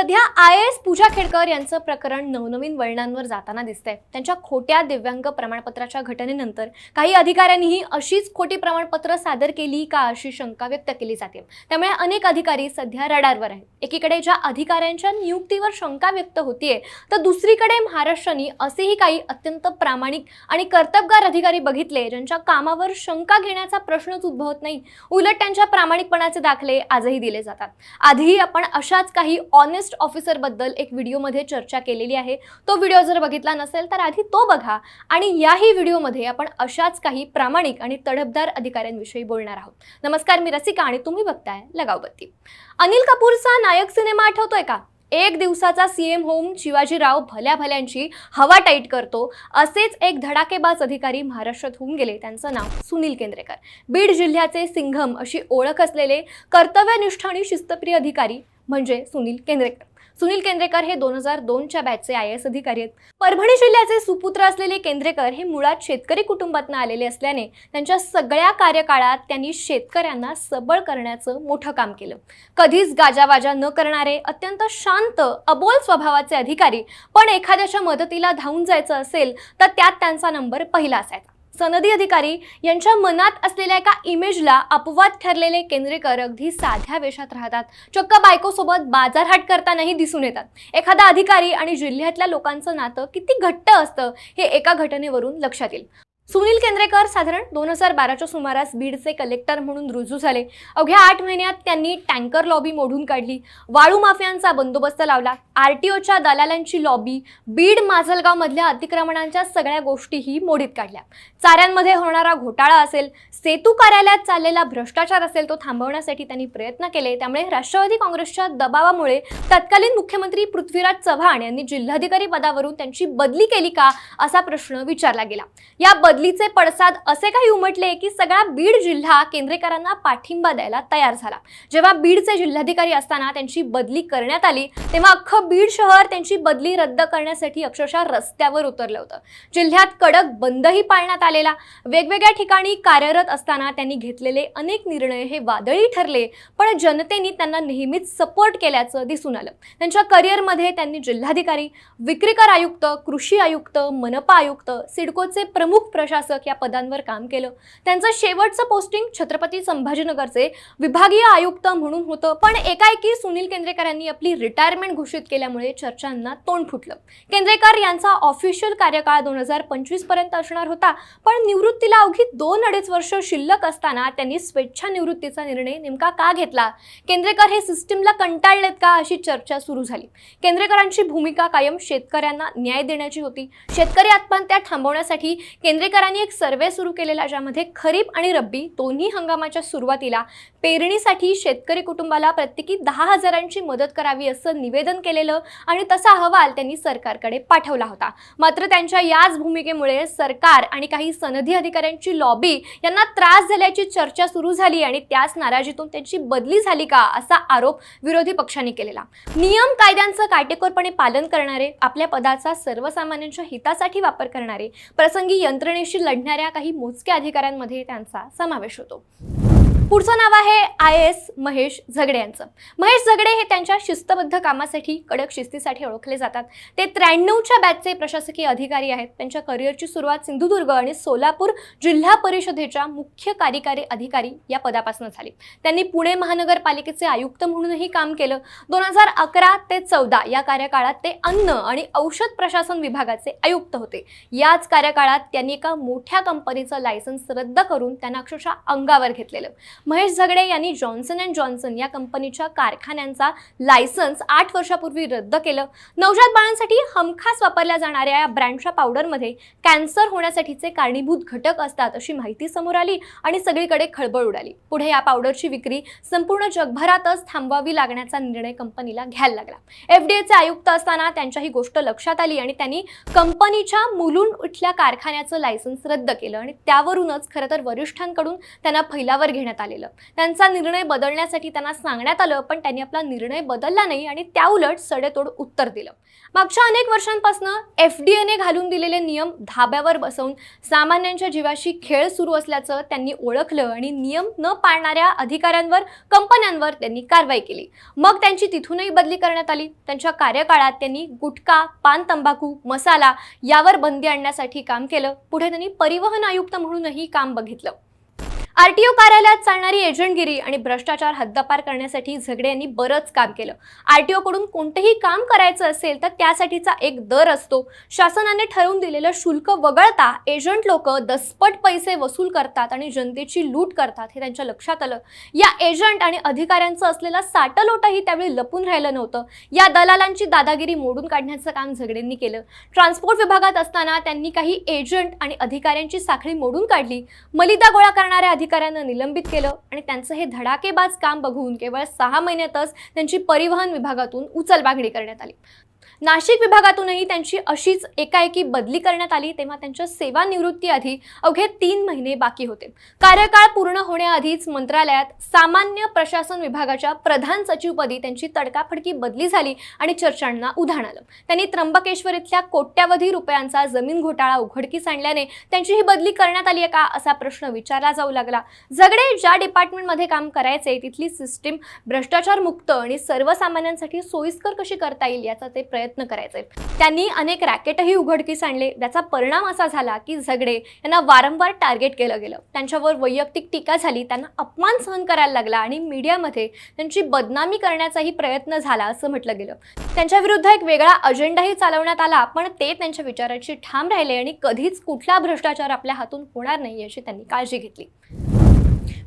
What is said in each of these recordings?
सध्या I S पूजा खेडकर यांचं प्रकरण नवनवीन वळणांवर जाताना दिसतंय. त्यांच्या खोट्या दिव्यांग प्रमाणपत्राच्या घटनेनंतर काही अधिकाऱ्यांनीही अशीच खोटी प्रमाणपत्र सादर केली का अशी शंका व्यक्त केली जाते. त्यामुळे अनेक अधिकारी सध्या रडारवर आहेत. एकीकडे ज्या अधिकाऱ्यांच्या नियुक्तीवर शंका व्यक्त होतीये तर दुसरीकडे महाराष्ट्राने असेही काही अत्यंत प्रामाणिक आणि कर्तबगार अधिकारी बघितले ज्यांच्या कामावर शंका घेण्याचा प्रश्नच उद्भवत नाही. उलट त्यांच्या प्रामाणिकपणाचे दाखले आजही दिले जातात. आधी आपण अशाच काही ऑनेस्ट ऑफिसर ऑफिसरबद्दल एक व्हिडिओमध्ये चर्चा केलेली आहे. तो व्हिडिओ जर बघितला नसेल तर आधी तो बघा आणि याही व्हिडिओमध्ये आपण अशाच काही प्रामाणिक आणि तडफदार अधिकाऱ्यांविषयी बोलणार आहोत. नमस्कार मी रसिका आणि तुम्ही बघताय लगावबत्ती. अनिल कपूरचा नायक सिनेमा आठवतोय का? एक दिवसाचा सीएम होम शिवाजीराव भल्या भल्यांची हवा टाईट करतो असेच एक धडाकेबाज अधिकारी महाराष्ट्रात होऊन गेले त्यांचं नाव सुनील केंद्रेकर. बीड जिल्ह्याचे सिंघम अशी ओळख असलेले कर्तव्यनिष्ठ आणि शिस्तप्रिय अधिकारी म्हणजे सुनील केंद्रेकर. सुनील केंद्रेकर हे दोन हजार दोनच्या बॅचचे आय एस अधिकारी आहेत. परभणी जिल्ह्याचे सुपुत्र असलेले केंद्रेकर हे मुळात शेतकरी कुटुंबातून आलेले असल्याने त्यांच्या सगळ्या कार्यकाळात त्यांनी शेतकऱ्यांना सबळ करण्याचं मोठं काम केलं. कधीच गाजावाजा न करणारे अत्यंत शांत अबोल स्वभावाचे अधिकारी पण एखाद्याच्या मदतीला धावून जायचं असेल तर त्यात त्यांचा नंबर पहिला असायचा सनदी अधिकारी यांच्या मनात असलेल्या एका इमेजला अपवाद ठरलेले केंद्रेकर अगदी साध्या वेशात राहतात. चक्क बायकोसोबत बाजारहाट करतानाही दिसून येतात. एखादा अधिकारी आणि जिल्ह्यातल्या लोकांचं नातं किती घट्ट असतं हे एका घटनेवरून लक्षात येईल. सुनील केंद्रेकर साधारण दोन हजार बाराच्या सुमारास बीडचे कलेक्टर म्हणून रुजू झाले. अवघ्या आठ महिन्यात त्यांनी टँकर लॉबी मोडून काढली. वाळू माफियांचा बंदोबस्त लावला. आर टी ओच्या दलालांची लॉबी बीड माजलगावमधल्या अतिक्रमणांच्या सगळ्या गोष्टीही मोडीत काढल्या. चाऱ्यांमध्ये होणारा घोटाळा असेल सेतू कार्यालयात चाललेला भ्रष्टाचार असेल तो थांबवण्यासाठी त्यांनी प्रयत्न केले. त्यामुळे राष्ट्रवादी काँग्रेसच्या दबावामुळे तत्कालीन मुख्यमंत्री पृथ्वीराज चव्हाण यांनी जिल्हाधिकारी पदावरून त्यांची बदली केली का असा प्रश्न विचारला गेला. या बदलीचे पडसाद असे काही उमटले की सगळा बीड जिल्हा केंद्रेकरांना पाठिंबा द्यायला तयार झाला. जेव्हा बीडचे जिल्हाधिकारी असताना त्यांची बदली करण्यात आली तेव्हा अख्खं बीड शहर त्यांची बदली रद्द करण्यासाठी अक्षरशः रस्त्यावर उतरलं होतं. जिल्ह्यात कडक बंदही पाळण्यात आलेला. वेगवेगळ्या ठिकाणी कार्यरत असताना त्यांनी घेतलेले अनेक निर्णय हे वादळी ठरले पण जनतेने त्यांना नेहमीच सपोर्ट केल्याचं दिसून आलं. त्यांच्या करिअरमध्ये त्यांनी जिल्हाधिकारी विक्रीकर आयुक्त कृषी आयुक्त मनपा आयुक्त सिडकोचे प्रमुख प्रश्न प्रशासक या पदांवर काम केलं. त्यांचं शेवटचं पोस्टिंग छत्रपती संभाजीनगरचे विभागीय आयुक्त म्हणून होतं. पण एकाएकी सुनील केंद्रेकर यांनी आपली रिटायरमेंट घोषित केल्यामुळे चर्चांना तोंड फुटलं. केंद्रेकर यांचा ऑफिशियल कार्यकाळ दोन हजार पंचवीसपर्यंत असणार होता. पण निवृत्तीला अवघी दोन अडीच वर्ष शिल्लक असताना त्यांनी स्वेच्छा निवृत्तीचा निर्णय नेमका का घेतला? केंद्रेकर हे सिस्टीमला कंटाळलेत का अशी चर्चा सुरू झाली. केंद्रेकरांची भूमिका कायम शेतकऱ्यांना न्याय देण्याची होती. शेतकरी आत्महत्या थांबवण्यासाठी केंद्रेकर सरकारांनी एक सर्वे सुरू केलेला ज्यामध्ये खरीप आणि रब्बी दोन्ही हंगामाच्या सुरुवातीला पेरणीसाठी शेतकरी कुटुंबाला प्रत्येकी दहा हजारांची मदत करावी असं निवेदन केलेलं आणि तसा अहवाल त्यांनी सरकारकडे पाठवला होता. मात्र त्यांच्या याच भूमिकेमुळे सरकार आणि काही सनदी अधिकाऱ्यांची लॉबी यांना त्रास झाल्याची चर्चा सुरू झाली आणि त्याच नाराजीतून त्यांची बदली झाली का असा आरोप विरोधी पक्षांनी केलेला. नियम कायद्यांचं काटेकोरपणे पालन करणारे आपल्या पदाचा सर्वसामान्यांच्या हितासाठी वापर करणारे प्रसंगी यंत्रणे यंत्रणेशी लढणाऱ्या काही मोजक्या अधिकाऱ्यांमध्ये त्यांचा समावेश होतो. पुढचं नाव आहे आय एस महेश झगडे यांचं. महेश झगडे हे त्यांच्या शिस्तबद्ध कामासाठी कडक शिस्तीसाठी ओळखले जातात. ते त्र्याण्णवच्या बॅचचे प्रशासकीय अधिकारी आहेत. त्यांच्या करिअरची सुरुवात सिंधुदुर्ग आणि सोलापूर जिल्हा परिषदेच्या मुख्य कार्यकारी अधिकारी या पदापासून झाली. त्यांनी पुणे महानगरपालिकेचे आयुक्त म्हणूनही काम केलं. दोन हजार अकरा ते चौदा या कार्यकाळात ते अन्न आणि औषध प्रशासन विभागाचे आयुक्त होते. याच कार्यकाळात त्यांनी एका मोठ्या कंपनीचं लायसन्स रद्द करून त्यांना अक्षरशः अंगावर घेतलेलं. महेश झगडे यांनी जॉन्सन अँड जॉन्सन या कंपनीच्या कारखान्यांचा लायसन्स आठ वर्षापूर्वी रद्द केलं. नवजात बाळांसाठी हमखास वापरल्या जाणाऱ्या या ब्रँडच्या पावडरमध्ये कॅन्सर होण्यासाठीचे कारणीभूत घटक असतात अशी माहिती समोर आली आणि सगळीकडे खळबळ उडाली. पुढे या पावडरची विक्री संपूर्ण जगभरातच थांबवावी लागण्याचा निर्णय कंपनीला घ्यायला लागला. एफ डी एचे आयुक्त असताना त्यांच्या ही गोष्ट लक्षात आली आणि त्यांनी कंपनीच्या मुलून इथल्या कारखान्याचं लायसन्स रद्द केलं आणि त्यावरूनच खरं तर वरिष्ठांकडून त्यांना फैलावर घेण्यात आलं. आलेलं. त्यांचा निर्णय बदलण्यासाठी त्यांना सांगण्यात आलं पण त्यांनी आपला निर्णय बदलला नाही आणि त्याउलट सडेतोड उत्तर दिलं. मागच्या अनेक वर्षांपासून एफ डी एने घालून दिलेले नियम धाब्यावर बसवून सामान्यांच्या जीवाशी खेळ सुरू असल्याचं त्यांनी ओळखलं आणि नियम न पाळणाऱ्या अधिकाऱ्यांवर कंपन्यांवर त्यांनी कारवाई केली. मग त्यांची तिथूनही बदली करण्यात आली. त्यांच्या कार्यकाळात त्यांनी गुटखा पान तंबाखू मसाला यावर बंदी आणण्यासाठी काम केलं. पुढे त्यांनी परिवहन आयुक्त म्हणूनही काम बघितलं. आरटीओ कार्यालयात चालणारी एजंटगिरी आणि भ्रष्टाचार हद्दपार करण्यासाठी झगडे यांनी बरंच काम केलं. आरटीओ कडून कोणतंही काम करायचं असेल तर त्यासाठीचा एक दर असतो. शासनाने ठरवून दिलेलं शुल्क वगळता एजंट लोक दसपट पैसे वसूल करतात आणि जनतेची लूट करतात हे त्यांच्या लक्षात आलं. या एजंट आणि अधिकाऱ्यांचं असलेला साटलोटही त्यावेळी लपून राहिलं नव्हतं. या दलालांची दादागिरी मोडून काढण्याचं काम झगडेंनी केलं. ट्रान्सपोर्ट विभागात असताना त्यांनी काही एजंट आणि अधिकाऱ्यांची साखळी मोडून काढली. मलिदा गोळा करणाऱ्या अधिकाऱ्यांना निलंबित केलं आणि त्यांचं हे धडाकेबाज काम बघून केवळ सहा महिन्यातच त्यांची परिवहन विभागातून उचलबागणी करण्यात आली. नाशिक विभागातूनही त्यांची अशीच एकाएकी बदली करण्यात आली तेव्हा त्यांच्या सेवानिवृत्तीआधी अवघे तीन महिने बाकी होते. कार्यकाळ पूर्ण होण्याआधीच मंत्रालयात सामान्य प्रशासन विभागाच्या प्रधान सचिवपदी त्यांची तडकाफडकी बदली झाली आणि चर्चांना उधाण आलं. त्यांनी त्र्यंबकेश्वर इथल्या कोट्यावधी रुपयांचा जमीन घोटाळा उघडकीस आणल्याने त्यांची ही बदली करण्यात आली आहे का असा प्रश्न विचारला जाऊ लागला. झगडे ज्या डिपार्टमेंटमध्ये काम करायचे तिथली सिस्टीम भ्रष्टाचार मुक्त आणि सर्वसामान्यांसाठी सोयीस्कर कशी करता येईल याचा ते प्रयत्न प्रयत्न करायचे त्यांनी अनेक रॅकेटही उघडकीस आणले. त्याचा परिणाम असा झाला की झगडे यांना वारंवार टार्गेट केलं गेलं. त्यांच्यावर वैयक्तिक टीका झाली. त्यांना अपमान सहन करायला लागला आणि मीडियामध्ये त्यांची बदनामी करण्याचाही प्रयत्न झाला असं म्हटलं गेलं. त्यांच्या विरुद्ध एक वेगळा अजेंडाही चालवण्यात आला पण ते त्यांच्या विचाराची ठाम राहिले आणि कधीच कुठला भ्रष्टाचार आपल्या हातून होणार नाही याची त्यांनी काळजी घेतली.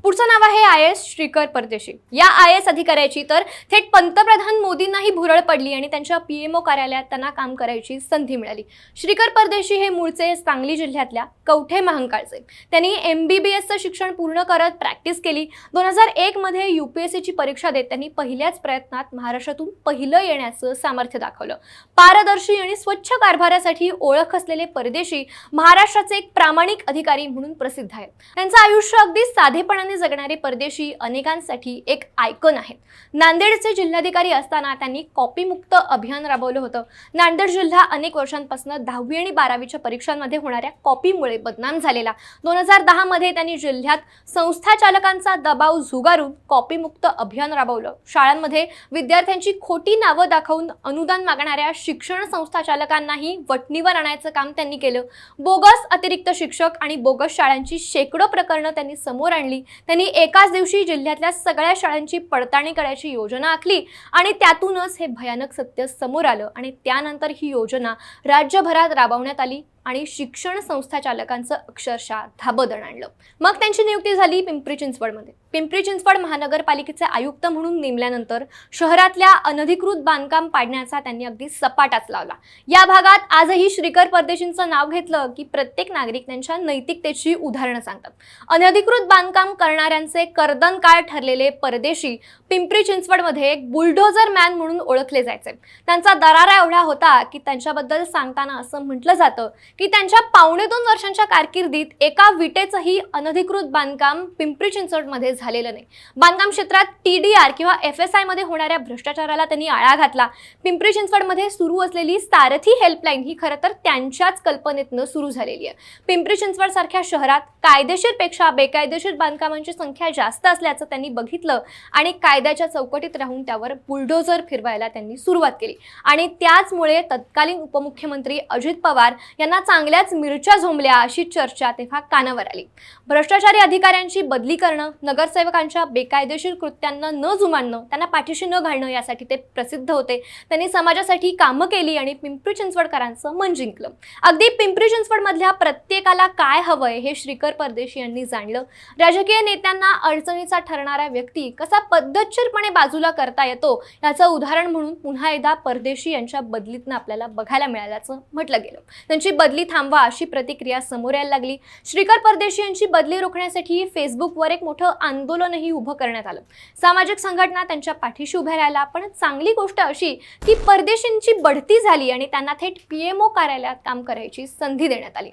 पुढचं नाव आहे आय एस श्रीकर परदेशी. या आय एस अधिकाऱ्याची तर थेट पंतप्रधान मोदींनाही भुरळ पडली आणि त्यांच्या पीएमओ कार्यालयात त्यांना काम करायची संधी मिळाली. श्रीकर परदेशी हे मूळचे सांगली जिल्ह्यातल्या कवठे महांकाळचे. त्यांनी एम बी बी एसचं शिक्षण पूर्ण करत प्रॅक्टिस केली. दोन हजार एकमध्ये यू पी एस सीची परीक्षा देत त्यांनी पहिल्याच प्रयत्नात महाराष्ट्रातून पहिलं येण्याचं सामर्थ्य दाखवलं. पारदर्शी आणि स्वच्छ कारभारासाठी ओळख असलेले परदेशी महाराष्ट्राचे एक प्रामाणिक अधिकारी म्हणून प्रसिद्ध आहेत. त्यांचं आयुष्य अगदी साधेपणाने जगणारे परदेशी अनेकांसाठी एक आयकन आहेत. नांदेडचे जिल्हाधिकारी असताना त्यांनी कॉपीमुक्त अभियान राबवलं होतं. नांदेड जिल्हा अनेक वर्षांपासून दहावी आणि बारावीच्या परीक्षांमध्ये होणाऱ्या कॉपीमुळे बदनाम झालेला. दोन हजार दहामध्ये त्यांनी जिल्ह्यात संस्था चालकांचा दबाव झुगारून कॉपीमुक्त अभियान राबवलं. शाळांमध्ये विद्यार्थ्यांची खोटी नावं दाखवून अनुदान मागणाऱ्या शिक्षण संस्था चालकांनाही वटणीवर आणायचं काम त्यांनी केलं. बोगस अतिरिक्त शिक्षक आणि बोगस शाळांची शेकडो प्रकरणं त्यांनी समोर आणली. त्यांनी एकाच दिवशी जिल्ह्यातल्या सगळ्या शाळांची पडताळणी करायची योजना आखली आणि त्यातूनच हे भयानक सत्य समोर आलं आणि त्यानंतर ही योजना राज्यभरात राबवण्यात आली. आणि शिक्षण संस्था चालकांचं अक्षरशः धाबदण आणलं. मग त्यांची नियुक्ती झाली पिंपरी चिंचवडमध्ये. पिंपरी चिंचवड महानगरपालिकेचे आयुक्त म्हणून नेमल्यानंतर शहरातल्या अनधिकृत बांधकाम पाडण्याचा त्यांनी अगदी सपाटाच लावला. या भागात आजही श्रीकर परदेशींचं नाव घेतलं की प्रत्येक नागरिक त्यांच्या नैतिकतेची उदाहरणं सांगतात. अनधिकृत बांधकाम करणाऱ्यांचे कर्दन काळ ठरलेले परदेशी पिंपरी चिंचवडमध्ये एक बुलडोझर मॅन म्हणून ओळखले जायचे. त्यांचा दरारा एवढा होता की त्यांच्याबद्दल सांगताना असं म्हटलं जातं की त्यांच्या पावणे दोन वर्षांच्या कारकिर्दीत एका विटेचंही अनधिकृत बांधकाम पिंपरी चिंचवडमध्ये झालेलं नाही. बांधकाम क्षेत्रात टी डी आर किंवा एफ एस आयमध्ये होणाऱ्या भ्रष्टाचाराला त्यांनी आळा घातला. पिंपरी चिंचवडमध्ये सुरू असलेली सारथी हेल्पलाईन ही खरं तर त्यांच्याच कल्पनेतनं सुरू झालेली आहे. पिंपरी चिंचवड सारख्या शहरात कायदेशीरपेक्षा बेकायदेशीर बांधकामांची संख्या जास्त असल्याचं त्यांनी बघितलं आणि कायद्याच्या चौकटीत राहून त्यावर बुलडोझर फिरवायला त्यांनी सुरुवात केली. आणि त्याचमुळे तत्कालीन उपमुख्यमंत्री अजित पवार यांना चांगल्याच मिरच्या झोंबल्या अशी चर्चा तेव्हा कानावर आली. भ्रष्टाचारी अधिकाऱ्यांची बदली करणं नगरसेवकांच्या बेकायदेशीर कृत्यांना न जुमानणं त्यांना पाठीशी न घालणं यासाठी ते प्रसिद्ध होते. त्यांनी समाजासाठी कामं केली आणि पिंपरी चिंचवडकरांचं मन जिंकलं. अगदी पिंपरी चिंचवडमधल्या प्रत्येकाला काय हवंय हे श्रीकर परदेशी यांनी जाणलं. राजकीय नेत्यांना अडचणीचा ठरणारा व्यक्ती कसा पद्धतशीरपणे बाजूला करता येतो याचं उदाहरण म्हणून पुन्हा एकदा परदेशी यांच्या बदलीतनं आपल्याला बघायला मिळाल्याचं म्हटलं गेलं. त्यांची बदली थांबवा अशी प्रतिक्रिया समोर यायला लागली. श्रीकर परदेशी यांची बदली रोखण्यासाठी फेसबुकवर एक मोठं आंदोलनही उभं करण्यात आलं. सामाजिक संघटना त्यांच्या पाठीशी उभ्या राहिला पण चांगली गोष्ट अशी की परदेशींची बढती झाली आणि त्यांना थेट पीएमओ कार्यालयात काम करायची संधी देण्यात आली.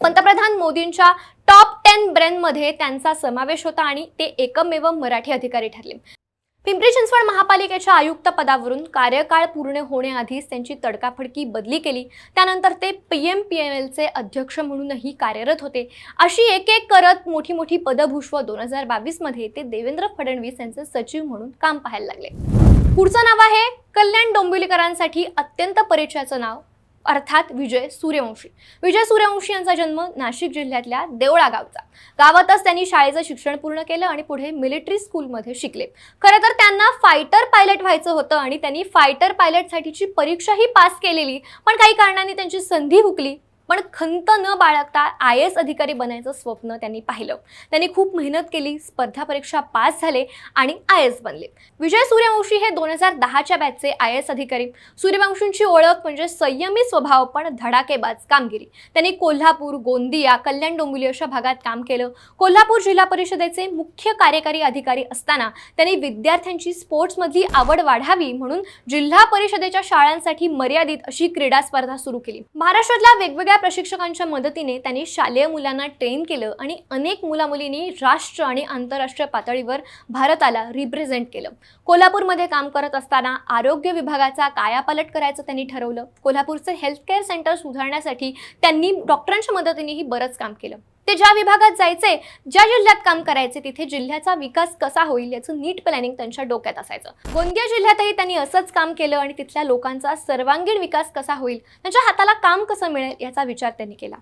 पंतप्रधान मोदींच्या टॉप टेन ब्रँडमध्ये त्यांचा समावेश होता आणि ते एकमेव मराठी अधिकारी ठरले. पिंपरी चिंचवड महापालिकेच्या आयुक्त पदावरून कार्यकाळ पूर्ण होण्याआधीच त्यांची तडकाफडकी बदली केली. त्यानंतर ते पी एम पी एम एलचे अध्यक्ष म्हणूनही कार्यरत होते. अशी एक एक करत मोठी मोठी पदभूषव दोन हजार बावीसमध्ये ते देवेंद्र फडणवीस यांचे सचिव म्हणून काम पाहायला लागले. पुढचं नाव आहे कल्याण डोंबिवलीकरांसाठी अत्यंत परिचयाचं नाव. अर्थात विजय सूर्यवंशी. विजय सूर्यवंशी यांचा जन्म नाशिक जिल्ह्यातल्या देवळा गावचा. गावातच त्यांनी शाळेचं शिक्षण पूर्ण केलं आणि पुढे मिलिटरी स्कूलमध्ये शिकले. खरं तर त्यांना फायटर पायलट व्हायचं होतं आणि त्यांनी फायटर पायलटसाठीची परीक्षाही पास केलेली. पण काही कारणांनी त्यांची संधी हुकली. पण खंत न बाळगता आय एस अधिकारी बनायचं स्वप्न त्यांनी पाहिलं. त्यांनी खूप मेहनत केली स्पर्धा परीक्षा पास झाले आणि आय एस बनले. विजय सूर्यवंशी हे दोन हजार दहाच्या बॅचचे आय एस अधिकारी. सूर्यवंशींची ओळख म्हणजे संयमी स्वभाव पण धडाकेबाज कामगिरी. त्यांनी कोल्हापूर गोंदिया कल्याण डोंबिवली अशा भागात काम केलं. कोल्हापूर जिल्हा परिषदेचे मुख्य कार्यकारी अधिकारी असताना त्यांनी विद्यार्थ्यांची स्पोर्ट्समधली आवड वाढावी म्हणून जिल्हा परिषदेच्या शाळांसाठी मर्यादित अशी क्रीडा स्पर्धा सुरू केली. महाराष्ट्रातल्या वेगवेगळ्या प्रशिक्षकांच्या मदतीने त्यांनी शालेय मुलांना ट्रेन केलं आणि अनेक मुलामुलींनी राष्ट्र आणि आंतरराष्ट्रीय पातळीवर भारताला रिप्रेझेंट केलं. कोल्हापूरमध्ये काम करत असताना आरोग्य विभागाचा कायापालट करायचं त्यांनी ठरवलं. कोल्हापूरचं हेल्थकेअर सेंटर सुधारण्यासाठी त्यांनी डॉक्टरांच्या मदतीनेही बरंच काम केलं. ते ज्या विभागात जायचे ज्या जिल्ह्यात काम करायचे तिथे जिल्ह्याचा विकास कसा होईल याचं नीट प्लॅनिंग त्यांच्या डोक्यात असायचं. गोंदिया जिल्ह्यातही त्यांनी असंच काम केलं आणि तिथल्या लोकांचा सर्वांगीण विकास कसा होईल त्यांच्या हाताला काम कसं मिळेल याचा विचार त्यांनी केला.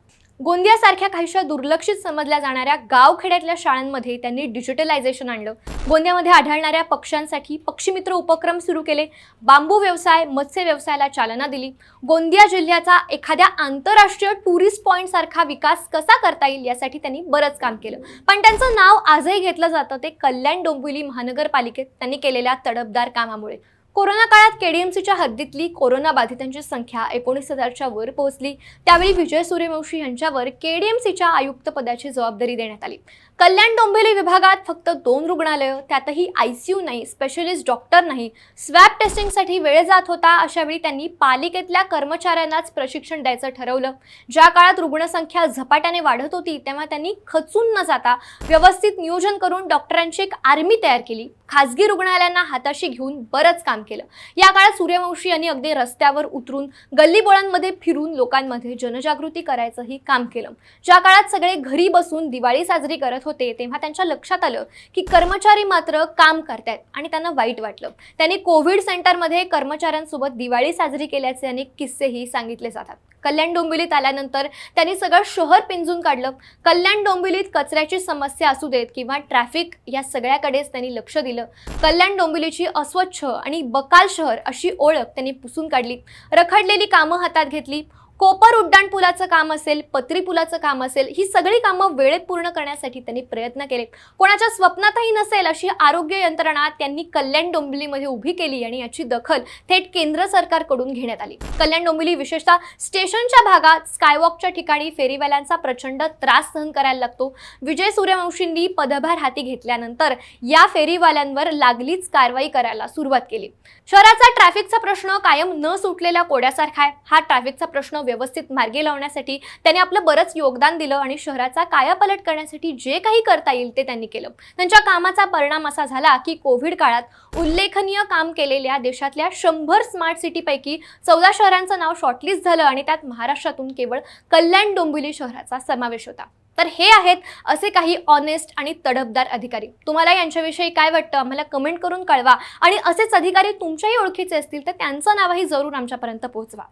गोंदियासारख्या काहीशा दुर्लक्षित समजल्या जाणाऱ्या गावखेड्यातल्या शाळांमध्ये त्यांनी डिजिटलायझेशन आणलं. गोंदियामध्ये आढळणाऱ्या पक्ष्यांसाठी पक्षीमित्र उपक्रम सुरू केले. बांबू व्यवसाय मत्स्य व्यवसायाला चालना दिली. गोंदिया जिल्ह्याचा एखाद्या आंतरराष्ट्रीय टुरिस्ट पॉईंटसारखा विकास कसा करता येईल यासाठी त्यांनी बरंच काम केलं. पण त्यांचं नाव आजही घेतलं जातं. ते कल्याण डोंबिवली महानगरपालिकेत त्यांनी केलेल्या तडफदार कामामुळे. कोरोना काळात केडीएमसीच्या हद्दीतली कोरोना बाधितांची संख्या एकोणीस हजारच्या वर पोहोचली. त्यावेळी विजय सूर्यवंशी यांच्यावर केडीएमसीच्या आयुक्त पदाची जबाबदारी देण्यात आली. कल्याण डोंबिवली विभागात फक्त दोन रुग्णालयं त्यातही आय सी यू नाही स्पेशलिस्ट डॉक्टर नाही. स्वॅब टेस्टिंगसाठी वेळ जात होता अशावेळी त्यांनी पालिकेतल्या कर्मचाऱ्यांनाच प्रशिक्षण द्यायचं ठरवलं. ज्या काळात रुग्णसंख्या झपाट्याने वाढत होती तेव्हा त्यांनी खचून न जाता व्यवस्थित नियोजन करून डॉक्टरांची एक आर्मी तयार केली. खासगी रुग्णालयांना हाताशी घेऊन बरंच काम केलं. या काळात सूर्यवंशी यांनी अगदी रस्त्यावर उतरून गल्लीबोळांमध्ये फिरून लोकांमध्ये जनजागृती करायचंही काम केलं. ज्या काळात सगळे घरी बसून दिवाळी साजरी करत होते तेव्हा त्यांच्या लक्षात आलं की कर्मचारी मात्र काम करतायत आणि त्यांना वाईट वाटलं. त्यांनी कोविड सेंटरमध्ये कर्मचाऱ्यांसोबत दिवाळी साजरी केल्याचे अनेक किस्सेही सांगितले जातात. कल्याण डोंबिवलीत आल्यानंतर त्यांनी सगळं शहर पिंजून काढलं. कल्याण डोंबिवलीत कचऱ्याची समस्या असू देत किंवा ट्रॅफिक या सगळ्याकडेच त्यांनी लक्ष दिलं. कल्याण डोंबिवलीची अस्वच्छ आणि बकाल शहर अशी ओळख त्यांनी पुसून काढली. रखडलेली कामं हातात घेतली. कोपर उड्डाण पुलाचं काम असेल पत्री पुलाचं काम असेल ही सगळी कामं वेळेत पूर्ण करण्यासाठी त्यांनी प्रयत्न केले. कोणाच्या स्वप्नातही नसेल अशी आरोग्य यंत्रणा त्यांनी कल्याण डोंबिवलीमध्ये उभी केली आणि याची दखल थेट केंद्र सरकारकडून घेण्यात आली. कल्याण डोंबिवली विशेषतः स्टेशनच्या भागात स्कायवॉकच्या ठिकाणी फेरीवाल्यांचा प्रचंड त्रास सहन करायला लागतो. विजय सूर्यवंशींनी पदभार हाती घेतल्यानंतर या फेरीवाल्यांवर लागलीच कारवाई करायला सुरुवात केली. शहराचा ट्रॅफिकचा प्रश्न कायम न सुटलेल्या कोड्यासारखा आहे. हा ट्रॅफिकचा प्रश्न व्यवस्थित मार्गी लावण्यासाठी त्यांनी आपलं बरंच योगदान दिलं आणि शहराचा कायापालट करण्यासाठी जे काही करता येईल ते त्यांनी केलं. त्यांच्या कामाचा परिणाम असा झाला की कोविड काळात उल्लेखनीय काम केलेल्या देशातल्या शंभर स्मार्ट सिटीपैकी चौदा शहरांचं नाव शॉर्टलिस्ट झालं आणि त्यात महाराष्ट्रातून केवळ कल्याण डोंबिवली शहराचा समावेश होता. तर हे आहेत असे काही ऑनेस्ट आणि तडफदार अधिकारी. तुम्हाला यांच्याविषयी काय वाटतं? आम्हाला कमेंट करून कळवा. आणि असेच अधिकारी तुमच्याही ओळखीचे असतील तर त्यांचं नावही जरूर आमच्यापर्यंत पोहोचवा.